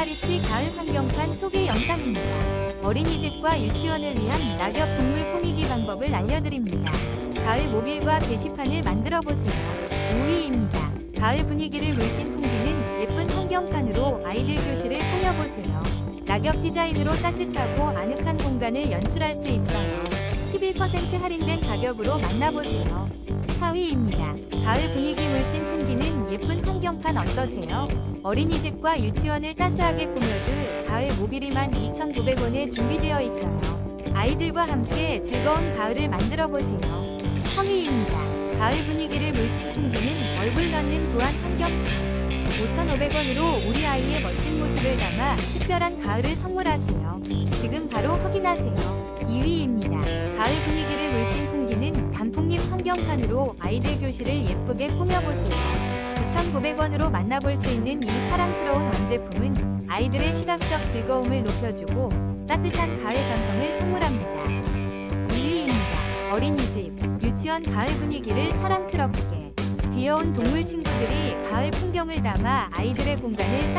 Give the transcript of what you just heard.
메가리치 가을 환경판 소개 영상입니다. 어린이집과 유치원을 위한 낙엽 동물 꾸미기 방법을 알려드립니다. 가을 모빌과 게시판을 만들어 보세요. 5위입니다. 가을 분위기를 물씬 풍기는 예쁜 환경판으로 아이들 교실을 꾸며보세요. 낙엽 디자인으로 따뜻하고 아늑한 공간을 연출할 수 있어요. 11% 할인된 가격으로 만나보세요. 4위입니다. 가을 분위기 물씬 풍기는 예쁜 환경판 어떠세요? 어린이집과 유치원을 따스하게 꾸며줄 가을 모빌이만 2,900원에 준비되어 있어요. 아이들과 함께 즐거운 가을을 만들어 보세요. 3위입니다. 가을 분위기를 물씬 풍기는 얼굴 넣는 도안 환경판. 5,500원으로 우리 아이의 멋진 모습을 담아 특별한 가을을 선물하세요. 지금 바로 확인하세요. 2위입니다. 환경판으로 아이들 교실을 예쁘게 꾸며보세요. 9,900원으로 만나볼 수 있는 이 사랑스러운 완제품은 아이들의 시각적 즐거움을 높여주고 따뜻한 가을 감성을 선물합니다. 1위입니다. 어린이집, 유치원 가을 분위기를 사랑스럽게 귀여운 동물 친구들이 가을 풍경을 담아 아이들의 공간을